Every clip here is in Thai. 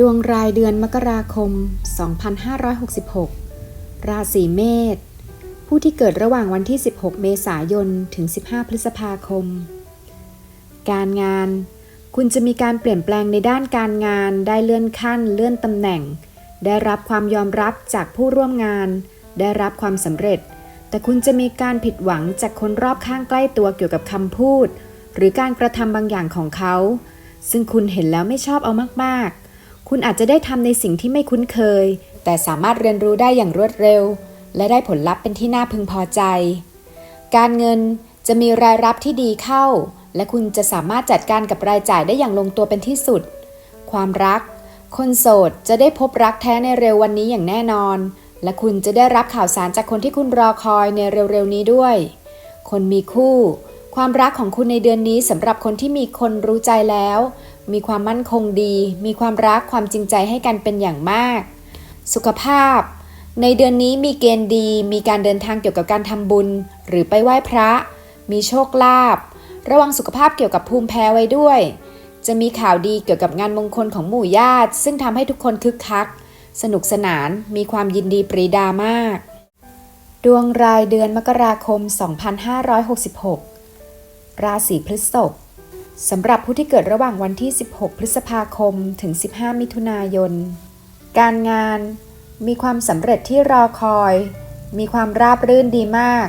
ดวงรายเดือนมกราคม 2566 ราศีเมษ ผู้ที่เกิดระหว่างวันที่ 16 เมษายน ถึง 15 พฤษภาคม การงาน คุณจะมีการเปลี่ยนแปลงในด้านการงาน ได้เลื่อนขั้น เลื่อนตำแหน่ง ได้รับความยอมรับจากผู้ร่วมงาน ได้รับความสำเร็จ แต่คุณจะมีการผิดหวังจากคนรอบข้างใกล้ตัวเกี่ยวกับคำพูด หรือการกระทำบางอย่างของเขา ซึ่งคุณเห็นแล้วไม่ชอบเอามากๆ คุณอาจจะได้ทำในสิ่งที่ไม่คุ้นเคย แต่สามารถเรียนรู้ได้อย่างรวดเร็ว และได้ผลลัพธ์เป็นที่น่าพึงพอใจ การเงินจะมีรายรับที่ดีเข้า และคุณจะสามารถจัดการกับรายจ่ายได้อย่างลงตัวเป็นที่สุด ความรัก คนโสดจะได้พบรักแท้ในเร็ววันนี้อย่างแน่นอน และคุณจะได้รับข่าวสารจากคนที่คุณรอคอยในเร็วๆนี้ด้วย คนมีคู่ ความรักของคุณในเดือนนี้สำหรับคนที่มีคนรู้ใจแล้ว มีความมั่นคงดี มีความรักความจริงใจให้กันเป็นอย่างมาก สุขภาพ ในเดือนนี้มีเกณฑ์ดี มีการเดินทางเกี่ยวกับการทำบุญ หรือไปไหว้พระ มีโชคลาภ ระวังสุขภาพเกี่ยวกับภูมิแพ้ไว้ด้วย จะมีข่าวดีเกี่ยวกับงานมงคลของหมู่ญาติ ซึ่งทำให้ทุกคนคึกคัก สนุกสนาน มีความยินดีปรีดามาก ดวงรายเดือนมกราคม 2566 ราศีพฤษภ สำหรับผู้ที่เกิดระหว่างวันที่ 16 พฤษภาคม ถึง 15 มิถุนายน การงาน มีความสำเร็จที่รอคอย มีความราบรื่นดีมาก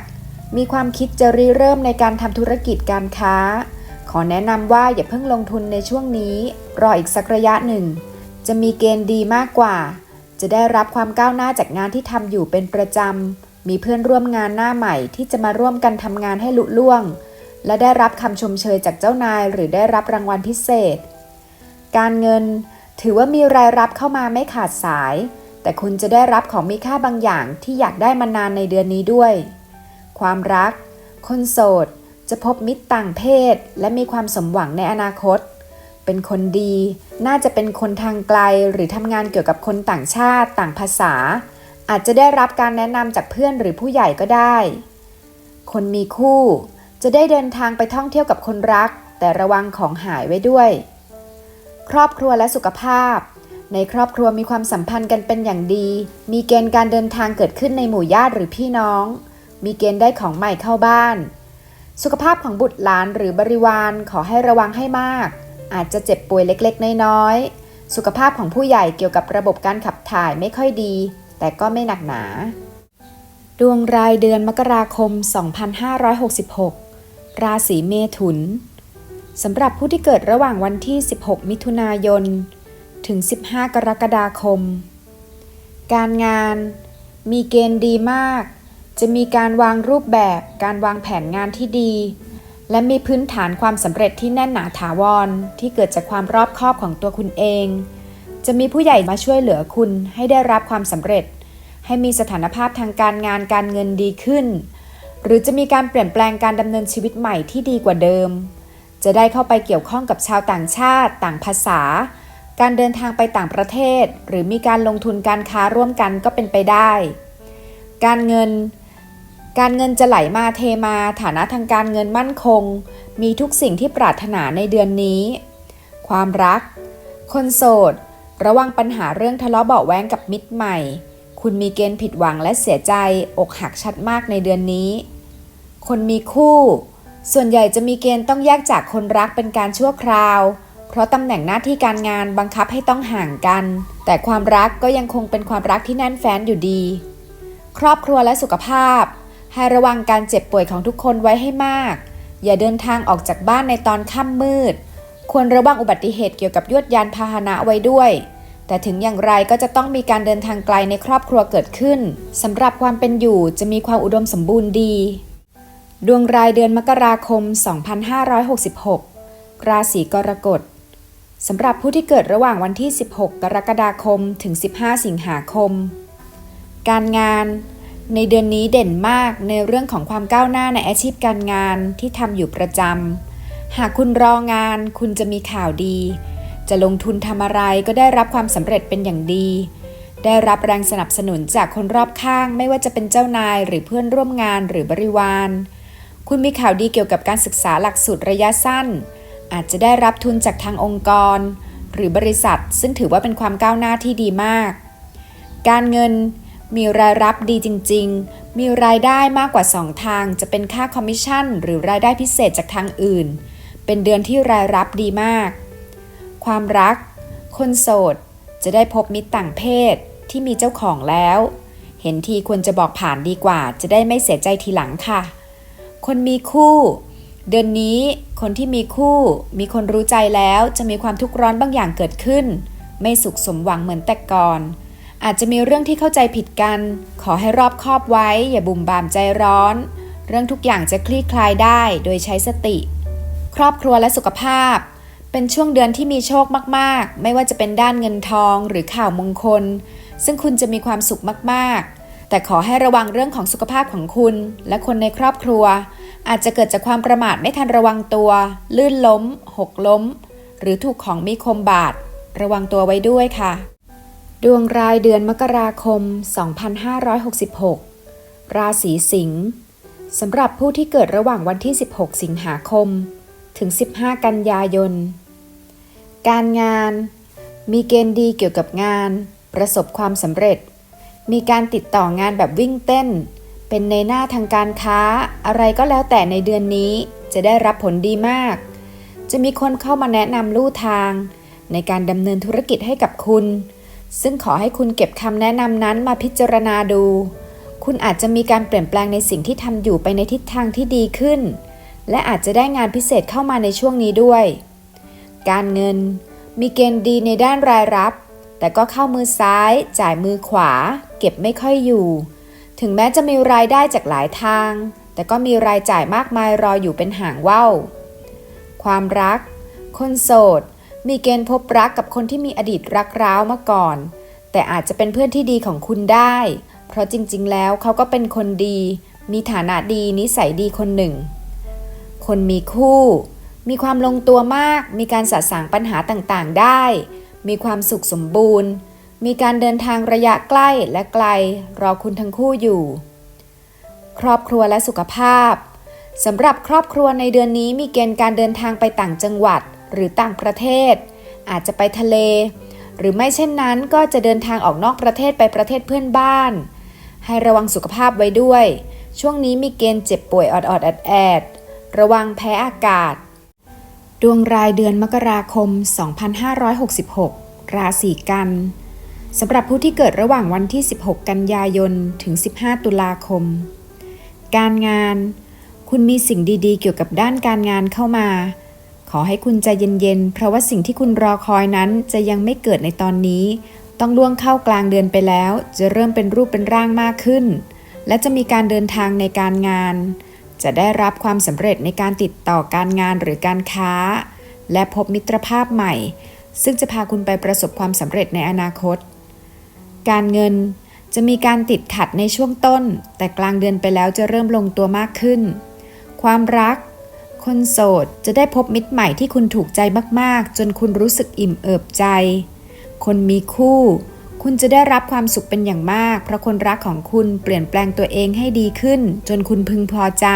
มีความคิดจะริเริ่มในการทำธุรกิจการค้า ขอแนะนำว่าอย่าเพิ่งลงทุนในช่วงนี้ รออีกสักระยะหนึ่ง จะมีเกณฑ์ดีมากกว่า จะได้รับความก้าวหน้าจากงานที่ทำอยู่เป็นประจำ มีเพื่อนร่วมงานหน้าใหม่ที่จะมาร่วมกันทำงานให้ลุล่วง และได้รับคำชมเชยจากเจ้านายหรือได้รับรางวัลพิเศษ การเงินถือว่ามีรายรับเข้ามาไม่ขาดสาย แต่คุณจะได้รับของมีค่าบางอย่างที่อยากได้มานานในเดือนนี้ด้วย ความรัก คนโสด จะพบมิตรต่างเพศ และมีความสมหวังในอนาคต เป็นคนดี น่าจะเป็นคนทางไกลหรือทำงานเกี่ยวกับคนต่างชาติต่างภาษา อาจจะได้รับการแนะนำจากเพื่อนหรือผู้ใหญ่ก็ได้ คนมีคู่ จะได้เดินทางไปท่องเที่ยวกับคนรัก แต่ระวังของหายไว้ด้วย ครอบครัวและสุขภาพ ในครอบครัวมีความสัมพันธ์กันเป็นอย่างดี มีเกณฑ์การเดินทางเกิดขึ้นในหมู่ญาติหรือพี่น้อง มีเกณฑ์ได้ของใหม่เข้าบ้าน สุขภาพของบุตรหลานหรือบริวารขอให้ระวังให้มาก อาจจะเจ็บป่วยเล็กๆ น้อยๆ สุขภาพของผู้ใหญ่เกี่ยวกับระบบการขับถ่ายไม่ค่อยดี แต่ก็ไม่หนักหนา ดวงรายเดือนมกราคม 2566 ราศีเมถุนสำหรับผู้ที่เกิดระหว่างวันที่ 16 มิถุนายน ถึง 15 กรกฎาคม การงาน มีเกณฑ์ดีมาก จะมีการวางรูปแบบ การวางแผนงานที่ดี และมีพื้นฐานความสำเร็จที่แน่นหนาถาวร ที่เกิดจากความรอบคอบของตัวคุณเอง จะมีผู้ใหญ่มาช่วยเหลือคุณให้ได้รับความสำเร็จ ให้มีสถานภาพทางการงานการเงินดีขึ้น หรือจะมีการเปลี่ยนแปลงการดำเนินชีวิตใหม่ที่ดีกว่าเดิม จะได้เข้าไปเกี่ยวข้องกับชาวต่างชาติ ต่างภาษา การเดินทางไปต่างประเทศ หรือมีการลงทุนการค้าร่วมกันก็เป็นไปได้ การเงิน การเงินจะไหลมาเทมา ฐานะทางการเงินมั่นคง มีทุกสิ่งที่ปรารถนาในเดือนนี้ ความรัก คนโสด ระวังปัญหาเรื่องทะเลาะเบาแว้งกับมิตรใหม่ คุณมีเกณฑ์ผิดหวังและเสียใจ อกหักชัดมากในเดือนนี้ คนมีคู่ ส่วนใหญ่จะมีเกณฑ์ต้องแยกจากคนรักเป็นการชั่วคราว เพราะตำแหน่งหน้าที่การงานบังคับให้ต้องห่างกัน แต่ความรักก็ยังคงเป็นความรักที่แน่นแฟ้นอยู่ดี ครอบครัวและสุขภาพ ให้ระวังการเจ็บป่วยของทุกคนไว้ให้มาก อย่าเดินทางออกจากบ้านในตอนค่ำมืด ควรระวังอุบัติเหตุเกี่ยวกับยวดยานพาหนะไว้ด้วย แต่ถึงอย่างไรก็จะต้องมีการเดินทางไกลในครอบครัวเกิดขึ้นสำหรับความเป็นอยู่จะมีความอุดมสมบูรณ์ดี ดวงรายเดือนมกราคม 2566 ราศีกรกฎสำหรับผู้ที่เกิดระหว่างวันที่ 16 กรกฎาคมถึง 15 สิงหาคม การงานในเดือนนี้เด่นมากในเรื่องของความก้าวหน้าในอาชีพการงานที่ทำอยู่ประจำหากคุณรองานคุณจะมีข่าวดี จะลงทุนทำอะไรก็ได้รับความสำเร็จเป็นอย่างดี ได้รับแรงสนับสนุนจากคนรอบข้าง ไม่ว่าจะเป็นเจ้านายหรือเพื่อนร่วมงานหรือบริวาร คุณมีข่าวดีเกี่ยวกับการศึกษาหลักสูตรระยะสั้น อาจจะได้รับทุนจากทางองค์กร หรือบริษัท ซึ่งถือว่าเป็นความก้าวหน้าที่ดีมาก การเงินมีรายรับดีจริง ๆ มีรายได้มากกว่า 2 ทาง จะเป็นค่าคอมมิชชั่น หรือรายได้พิเศษจากทางอื่น เป็นเดือนที่รายรับดีมาก ความรัก คนโสดจะได้พบมิตรต่างเพศที่มีเจ้าของแล้ว เห็นทีควรจะบอกผ่านดีกว่า จะได้ไม่เสียใจทีหลังค่ะ คนมีคู่ เดือนนี้คนที่มีคู่ มีคนรู้ใจแล้วจะมีความทุกข์ร้อนบางอย่างเกิดขึ้น ไม่สุขสมหวังเหมือนแต่ก่อนอาจจะมีเรื่องที่เข้าใจผิดกัน ขอให้รอบคอบไว้ อย่าบุ่มบามใจร้อน เรื่องทุกอย่างจะคลี่คลายได้โดยใช้สติ ครอบครัวและสุขภาพ เป็นช่วงเดือนที่มีโชคมากๆ ไม่ว่าจะเป็นด้านเงินทองหรือข่าวมงคล ซึ่งคุณจะมีความสุขมากๆ แต่ขอให้ระวังเรื่องของสุขภาพของคุณ และคนในครอบครัว อาจจะเกิดจากความประมาทไม่ทันระวังตัว ลื่นล้ม หกล้ม หรือถูกของมีคมบาด ระวังตัวไว้ด้วยค่ะ ดวงรายเดือนมกราคม 2566 ราศีสิงห์สำหรับผู้ที่เกิดระหว่างวันที่ 16 สิงหาคม ถึง 15 กันยายน การงาน มีเกณฑ์ดีเกี่ยวกับงาน ประสบความสำเร็จ มีการติดต่องานแบบวิ่งเต้น เป็นในหน้าทางการค้า อะไรก็แล้วแต่ในเดือนนี้จะได้รับผลดีมาก จะมีคนเข้ามาแนะนำลู่ทาง ในการดำเนินธุรกิจให้กับคุณ ซึ่งขอให้คุณเก็บคำแนะนำนั้นมาพิจารณาดู คุณอาจจะมีการเปลี่ยนแปลงในสิ่งที่ทำอยู่ไปในทิศทางที่ดีขึ้น และอาจจะได้งานพิเศษเข้ามาในช่วงนี้ด้วย การเงิน มีเกณฑ์ดีในด้านรายรับ แต่ก็เข้ามือซ้าย จ่ายมือขวา เก็บไม่ค่อยอยู่ ถึงแม้จะมีรายได้จากหลายทาง แต่ก็มีรายจ่ายมากมายรออยู่เป็นหางว่าวความรัก คนโสด มีเกณฑ์พบรักกับคนที่มีอดีตรักร้าวมาก่อน แต่อาจจะเป็นเพื่อนที่ดีของคุณได้ เพราะจริงๆ แล้วเขาก็เป็นคนดี มีฐานะดีนิสัยดีคนหนึ่ง คนมีคู่ มีความลงตัวมาก มีการสะสางปัญหาต่างๆได้ มีความสุขสมบูรณ์ มีการเดินทางระยะใกล้และไกล รอคุณทั้งคู่อยู่ ครอบครัวและสุขภาพสำหรับครอบครัวในเดือนนี้มีเกณฑ์การเดินทางไปต่างจังหวัดหรือต่างประเทศ อาจจะไปทะเล หรือไม่เช่นนั้นก็จะเดินทางออกนอกประเทศไปประเทศเพื่อนบ้าน ให้ระวังสุขภาพไว้ด้วย ช่วงนี้มีเกณฑ์เจ็บป่วยออดๆแอดๆระวังแพ้อากาศ ดวงรายเดือนมกราคม 2566 ราศีกัน สำหรับผู้ที่เกิดระหว่างวันที่ 16 กันยายน ถึง 15 ตุลาคม การงาน คุณมีสิ่งดีๆ เกี่ยวกับด้านการงานเข้ามา ขอให้คุณใจเย็นๆ เพราะว่าสิ่งที่คุณรอคอยนั้นจะยังไม่เกิดในตอนนี้ ต้องล่วงเข้ากลางเดือนไปแล้ว จะเริ่มเป็นรูปเป็นร่างมากขึ้น และจะมีการเดินทางในการงาน จะได้รับความสำเร็จในการติดต่อการงานหรือการค้า และพบมิตรภาพใหม่ ซึ่งจะพาคุณไปประสบความสำเร็จในอนาคต การเงินจะมีการติดขัดในช่วงต้น แต่กลางเดือนไปแล้วจะเริ่มลงตัวมากขึ้น ความรัก คนโสดจะได้พบมิตรใหม่ที่คุณถูกใจมากๆ จนคุณรู้สึกอิ่มเอิบใจ คนมีคู่ คุณจะได้รับความสุขเป็นอย่างมาก เพราะคนรักของคุณเปลี่ยนแปลงตัวเองให้ดีขึ้น จนคุณพึงพอใจ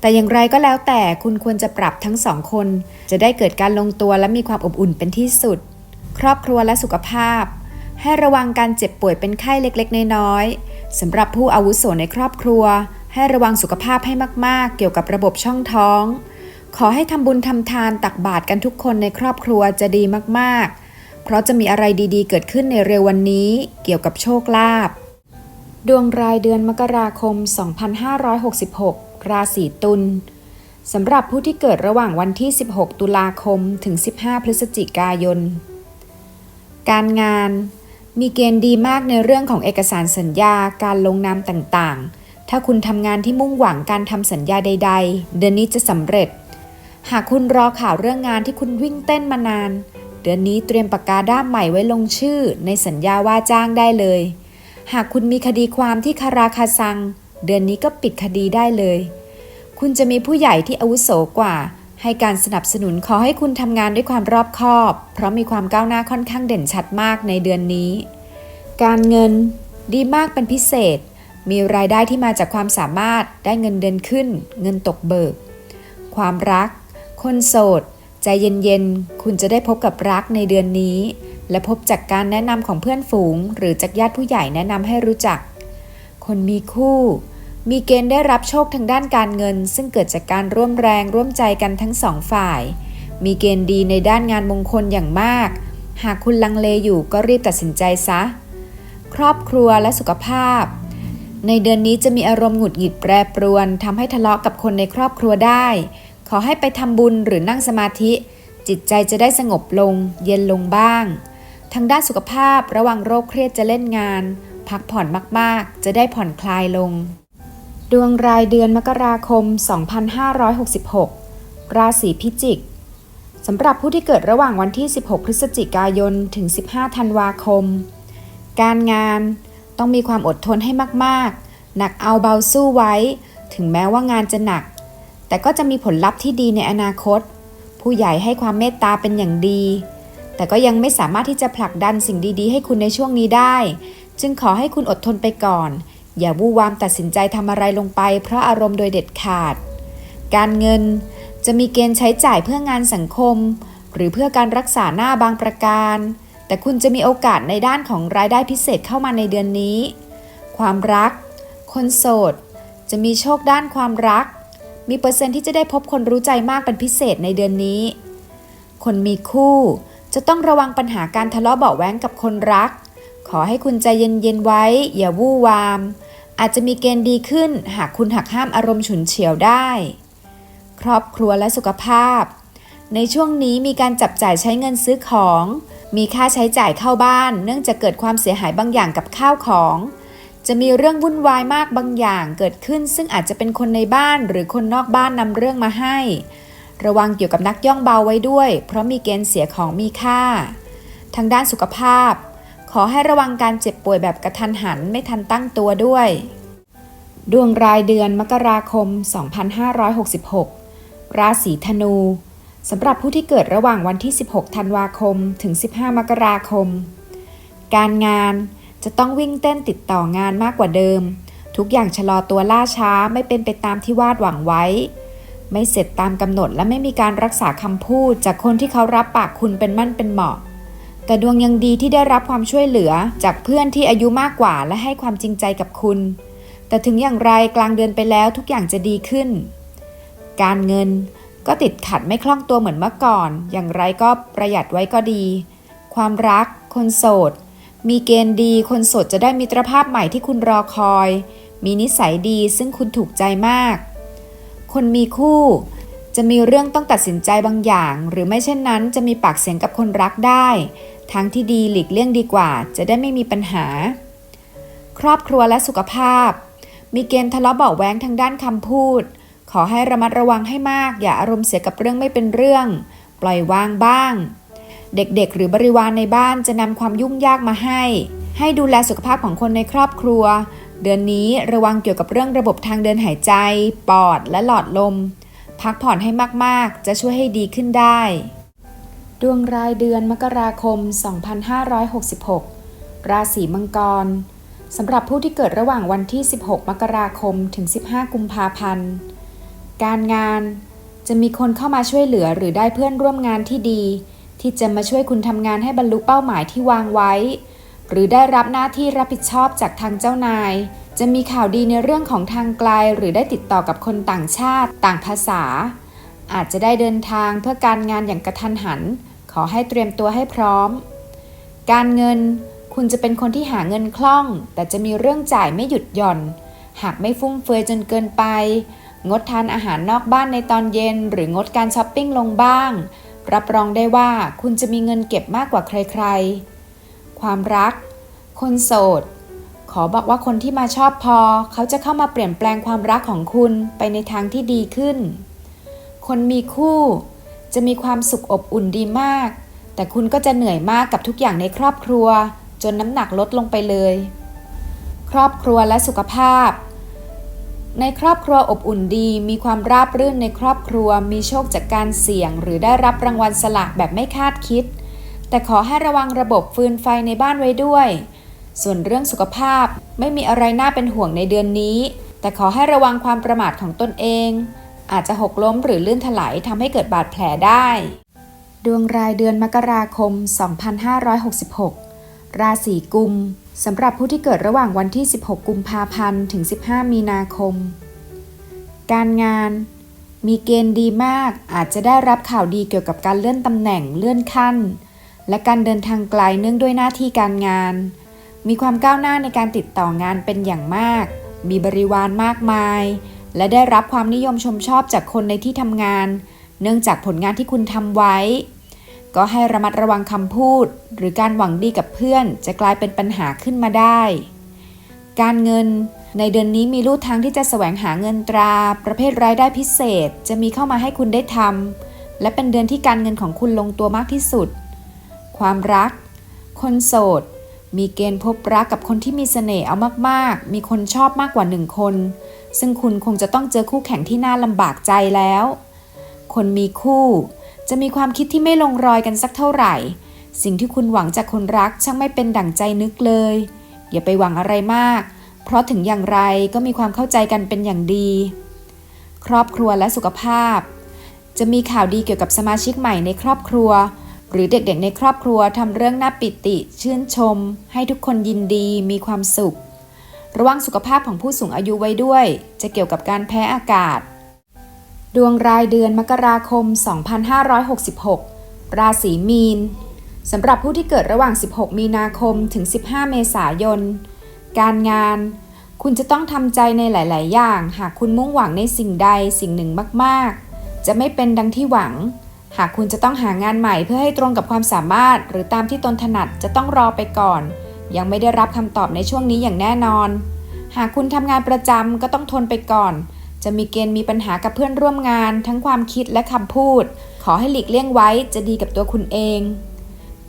แต่อย่างไรก็แล้วแต่คุณควรจะปรับทั้งสองคน จะได้เกิดการลงตัวและมีความอบอุ่นเป็นที่สุด ครอบครัวและสุขภาพ ให้ระวังการเจ็บป่วยเป็นไข้เล็กๆ น้อยๆสำหรับผู้อาวุโสในครอบครัว ให้ระวังสุขภาพให้มาก ๆ เกี่ยวกับระบบช่องท้อง ขอให้ทำบุญทำทานตักบาตรกันทุกคนในครอบครัวจะดีมากๆ เพราะจะมีอะไรดีๆ เกิดขึ้นในเร็ววันนี้เกี่ยวกับโชคลาภดวงรายเดือนมกราคม 2566 ราศีตุลสำหรับผู้ที่เกิดระหว่างวันที่ 16 ตุลาคมถึง 15 พฤศจิกายน การงานมีเกณฑ์ดีมากในเรื่องของเอกสารสัญญาการลงนามต่างๆ ถ้าคุณทำงานที่มุ่งหวังการทำสัญญาใด ๆ เดือนนี้จะสำเร็จ หากคุณรอข่าวเรื่องงานที่คุณวิ่งเต้นมานาน เดือนนี้เตรียมปากกาด้ามใหม่ไว้ลงชื่อ ในสัญญาว่าจ้างได้เลย หากคุณมีคดีความที่คาราคาซัง เดือนนี้ก็ปิดคดีได้เลย คุณจะมีผู้ใหญ่ที่อาวุโสกว่า ให้การสนับสนุนขอให้คุณทำงานด้วยความรอบคอบ เพราะมีความก้าวหน้าค่อนข้างเด่นชัดมากในเดือนนี้ การเงิน ดีมากเป็นพิเศษ มีรายได้ที่มาจากความสามารถได้เงินเดือนขึ้น เงินตกเบิก ความรัก คนโสด ใจเย็นๆ คุณจะได้พบกับรักในเดือนนี้ และพบจากการแนะนำของเพื่อนฝูง หรือจากญาติผู้ใหญ่แนะนำให้รู้จัก คนมีคู่ มีเกณฑ์ได้รับโชคทางด้านการเงิน ซึ่งเกิดจากการร่วมแรงร่วมใจกันทั้งสองฝ่าย มีเกณฑ์ดีในด้านงานมงคลอย่างมาก หากคุณลังเลอยู่ก็รีบตัดสินใจซะ ครอบครัวและสุขภาพ ในเดือนนี้จะมีอารมณ์หงุดหงิดแปรปรวนทำให้ทะเลาะกับคนในครอบครัวได้ ขอให้ไปทำบุญหรือนั่งสมาธิ จิตใจจะได้สงบลง เย็นลงบ้าง ทางด้านสุขภาพระวังโรคเครียดจะเล่นงาน พักผ่อนมากๆ จะได้ผ่อนคลายลง ดวงรายเดือนมกราคม 2566 ราศีพิจิกสำหรับผู้ที่เกิดระหว่างวันที่ 16 พฤศจิกายน ถึง 15 ธันวาคม การงานต้องมีความอดทนให้มากๆ หนักเอาเบาสู้ไว้ ถึงแม้ว่างานจะหนัก แต่ก็จะมีผลลัพธ์ที่ดีในอนาคต ผู้ใหญ่ให้ความเมตตาเป็นอย่างดี แต่ก็ยังไม่สามารถที่จะผลักดันสิ่งดีๆ ให้คุณในช่วงนี้ได้ จึงขอให้คุณอดทนไปก่อน อย่าวู่วามตัดสินใจทำอะไรลงไป เพราะอารมณ์โดยเด็ดขาด การเงินจะมีเกณฑ์ใช้จ่ายเพื่องานสังคม หรือเพื่อการรักษาหน้าบางประการ แต่คุณจะมีโอกาสในด้านของรายได้พิเศษเข้ามาในเดือนนี้ ความรัก คนโสด จะมีโชคด้านความรัก มีเปอร์เซ็นต์ที่จะได้พบคนรู้ใจมากเป็นพิเศษในเดือนนี้ คนมีคู่ จะต้องระวังปัญหาการทะเลาะเบาะแว้งกับคนรัก ขอให้คุณใจเย็นๆไว้ อย่าวู่วาม อาจจะมีเกณฑ์ดีขึ้น หากคุณหักห้ามอารมณ์ฉุนเฉียวได้ ครอบครัวและสุขภาพ ในช่วงนี้มีการจับจ่ายใช้เงินซื้อของ มีค่าใช้จ่ายเข้าบ้าน เนื่องจากเกิดความเสียหายบางอย่างกับข้าวของ จะมีเรื่องวุ่นวายมากบางอย่างเกิดขึ้น ซึ่งอาจจะเป็นคนในบ้านหรือคนนอกบ้านนำเรื่องมาให้ ระวังเกี่ยวกับนักย่องเบาไว้ด้วย เพราะมีเกณฑ์เสียของมีค่า ทางด้านสุขภาพ ขอให้ระวังการเจ็บป่วยแบบกระทันหันไม่ทันตั้งตัวด้วย ดวงรายเดือนมกราคม 2566 ราศีธนูสำหรับผู้ที่เกิดระหว่างวันที่ 16 ธันวาคม ถึง 15 มกราคม การงาน จะต้องวิ่งเต้นติดต่องานมากกว่าเดิม ทุกอย่างชะลอตัวล่าช้าไม่เป็นไปตามที่วาดหวังไว้ ไม่เสร็จตามกำหนดและไม่มีการรักษาคำพูด จากคนที่เขารับปากคุณเป็นมั่นเป็นเหมาะ แต่ดวงยังดีที่ได้รับความช่วยเหลือจากเพื่อนที่อายุมากกว่าและให้ความจริงใจกับคุณ แต่ถึงอย่างไรกลางเดือนไปแล้วทุกอย่างจะดีขึ้น การเงินก็ติดขัดไม่คล่องตัวเหมือนเมื่อก่อน อย่างไรก็ประหยัดไว้ก็ดี ความรัก คนโสด มีเกณฑ์ดีคนโสดจะได้มิตรภาพใหม่ที่คุณรอคอย มีนิสัยดีซึ่งคุณถูกใจมาก คนมีคู่ จะมีเรื่องต้องตัดสินใจบางอย่าง หรือไม่เช่นนั้นจะมีปากเสียงกับคนรักได้ทางที่ดีหลีกเลี่ยงดีกว่า จะได้ไม่มีปัญหา ครอบครัวและสุขภาพ มีเกณฑ์ทะเลาะเบาะแว้งทางด้านคำพูด ขอให้ระมัดระวังให้มาก อย่าอารมณ์เสียกับเรื่องไม่เป็นเรื่อง ปล่อยวางบ้าง เด็กๆ หรือบริวารในบ้านจะนำความยุ่งยากมาให้ ให้ดูแลสุขภาพของคนในครอบครัว เดือนนี้ระวังเกี่ยวกับเรื่องระบบทางเดินหายใจ ปอดและหลอดลม พักผ่อนให้มากๆ จะช่วยให้ดีขึ้นได้ ดวงรายเดือนมกราคม 2566 ราศีมังกรสำหรับผู้ที่เกิดระหว่างวันที่ 16 มกราคม ถึง 15 กุมภาพันธ์ การงานจะมีคนเข้ามาช่วยเหลือหรือได้เพื่อนร่วมงานที่ดี ที่จะมาช่วยคุณทำงานให้บรรลุเป้าหมายที่วางไว้ หรือได้รับหน้าที่รับผิดชอบจากทางเจ้านาย จะมีข่าวดีในเรื่องของทางไกล หรือได้ติดต่อกับคนต่างชาติต่างภาษา อาจจะได้เดินทางเพื่อการงานอย่างกระทันหัน ขอให้เตรียมตัวให้พร้อม การเงิน คุณจะเป็นคนที่หาเงินคล่อง แต่จะมีเรื่องจ่ายไม่หยุดหย่อน หากไม่ฟุ่มเฟือยจนเกินไป งดทานอาหารนอกบ้านในตอนเย็น หรืองดการช้อปปิ้งลงบ้าง รับรองได้ว่าคุณจะมีเงินเก็บมากกว่าใครๆ ความรัก คนโสด ขอบอกว่าคนที่มาชอบพอ เขาจะเข้ามาเปลี่ยนแปลงความรักของคุณไปในทางที่ดีขึ้น คนมีคู่ จะมีความสุขอบอุ่นดีมาก แต่คุณก็จะเหนื่อยมากกับทุกอย่างในครอบครัว จนน้ำหนักลดลงไปเลย ครอบครัวและสุขภาพ ในครอบครัวอบอุ่นดี มีความราบรื่นในครอบครัว มีโชคจากการเสี่ยง หรือได้รับรางวัลสลากแบบไม่คาดคิด แต่ขอให้ระวังระบบฟืนไฟในบ้านไว้ด้วย ส่วนเรื่องสุขภาพไม่มีอะไรน่าเป็นห่วงในเดือนนี้ แต่ขอให้ระวังความประมาทของตนเอง อาจจะหกล้มหรือลื่นถลายทำให้เกิดบาดแผลได้ ดวงรายเดือนมกราคม 2566 ราศีกุมสำหรับผู้ที่เกิดระหว่างวันที่ 16 กุมภาพันธ์ถึง 15 มีนาคม การงาน มีเกณฑ์ดีมากอาจจะได้รับข่าวดีเกี่ยวกับการเลื่อนตำแหน่งเลื่อนขั้น และการเดินทางไกลเนื่องด้วยหน้าที่การงาน มีความก้าวหน้าในการติดต่องานเป็นอย่างมาก มีบริวารมากมาย และได้รับความนิยมชมชอบจากคนในที่ทำงาน เนื่องจากผลงานที่คุณทำไว้ ก็ให้ระมัดระวังคำพูด หรือการหวังดีกับเพื่อนจะกลายเป็นปัญหาขึ้นมาได้ การเงิน ในเดือนนี้มีลู่ทางที่จะแสวงหาเงินตรา ประเภทรายได้พิเศษจะมีเข้ามาให้คุณได้ทำและเป็นเดือนที่การเงินของคุณลงตัวมากที่สุด ความรัก คนโสด มีเกณฑ์พบรักกับคนที่มีเสน่ห์เอามากๆ มีคนชอบมากกว่าหนึ่งคน ซึ่งคุณคงจะต้องเจอคู่แข่งที่น่าลำบากใจแล้ว คนมีคู่ จะมีความคิดที่ไม่ลงรอยกันสักเท่าไหร่ สิ่งที่คุณหวังจากคนรักช่างไม่เป็นดั่งใจนึกเลย อย่าไปหวังอะไรมาก เพราะถึงอย่างไรก็มีความเข้าใจกันเป็นอย่างดี ครอบครัวและสุขภาพ จะมีข่าวดีเกี่ยวกับสมาชิกใหม่ในครอบครัว หรือเด็กๆในครอบครัวทำเรื่องน่าปิติ ชื่นชม ให้ทุกคนยินดีมีความสุข ระวังสุขภาพของผู้สูงอายุไว้ด้วย จะเกี่ยวกับการแพ้อากาศ ดวงรายเดือนมกราคม 2566 ราศีมีน สำหรับผู้ที่เกิดระหว่าง 16 มีนาคมถึง 15 เมษายน การงาน คุณจะต้องทำใจในหลาย ๆ อย่าง หากคุณมุ่งหวังในสิ่งใดสิ่งหนึ่งมาก ๆ จะไม่เป็นดังที่หวัง หากคุณจะต้องหางานใหม่เพื่อให้ตรงกับความสามารถ หรือตามที่ตนถนัดจะต้องรอไปก่อน ยังไม่ได้รับคำตอบในช่วงนี้อย่างแน่นอน หากคุณทำงานประจำก็ต้องทนไปก่อน จะมีเกณฑ์มีปัญหากับเพื่อนร่วมงาน ทั้งความคิดและคำพูด ขอให้หลีกเลี่ยงไว้จะดีกับตัวคุณเอง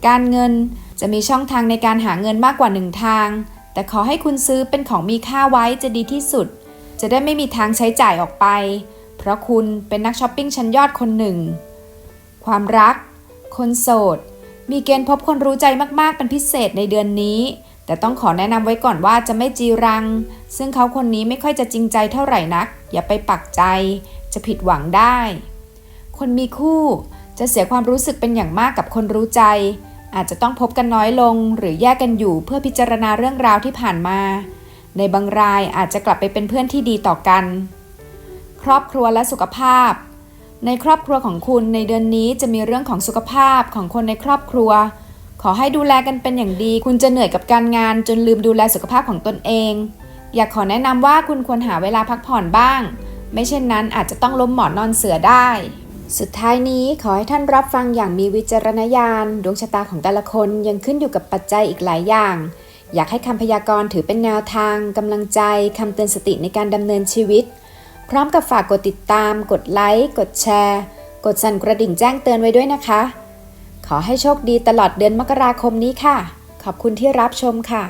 การเงินจะมีช่องทางในการหาเงินมากกว่าหนึ่งทาง แต่ขอให้คุณซื้อเป็นของมีค่าไว้จะดีที่สุด จะได้ไม่มีทางใช้จ่ายออกไป เพราะคุณเป็นนักช้อปปิ้งชั้นยอดคนหนึ่ง ความรัก คนโสด มีเกณฑ์พบคนรู้ใจมากๆเป็นพิเศษในเดือนนี้ แต่ต้องขอแนะนำไว้ก่อนว่าจะไม่จีรัง ซึ่งเขาคนนี้ไม่ค่อยจะจริงใจเท่าไหร่นัก อย่าไปปักใจ จะผิดหวังได้ คนมีคู่จะเสียความรู้สึกเป็นอย่างมากกับคนรู้ใจ อาจจะต้องพบกันน้อยลง หรือแยกกันอยู่เพื่อพิจารณาเรื่องราวที่ผ่านมา ในบางรายอาจจะกลับไปเป็นเพื่อนที่ดีต่อกัน ครอบครัวและสุขภาพ ในครอบครัวของคุณในเดือนนี้จะมีเรื่องของสุขภาพของคนในครอบครัว ขอให้ดูแลกันเป็นอย่างดี คุณจะเหนื่อยกับการงานจนลืมดูแลสุขภาพของตนเอง อยากขอแนะนำว่าคุณควรหาเวลาพักผ่อนบ้าง ไม่เช่นนั้นอาจจะต้องล้มหมอนนอนเสือได้ สุดท้ายนี้ขอให้ท่านรับฟังอย่างมีวิจารณญาณ ดวงชะตาของแต่ละคนยังขึ้นอยู่กับปัจจัยอีกหลายอย่าง อยากให้คำพยากรณ์ถือเป็นแนวทางกำลังใจคำเตือนสติในการดำเนินชีวิต พร้อมกับฝากกดติดตาม กดไลค์ กดแชร์ กดสั่นกระดิ่งแจ้งเตือนไว้ด้วยนะคะ ขอให้โชคดีตลอดเดือนมกราคมนี้ค่ะ ขอบคุณที่รับชมค่ะ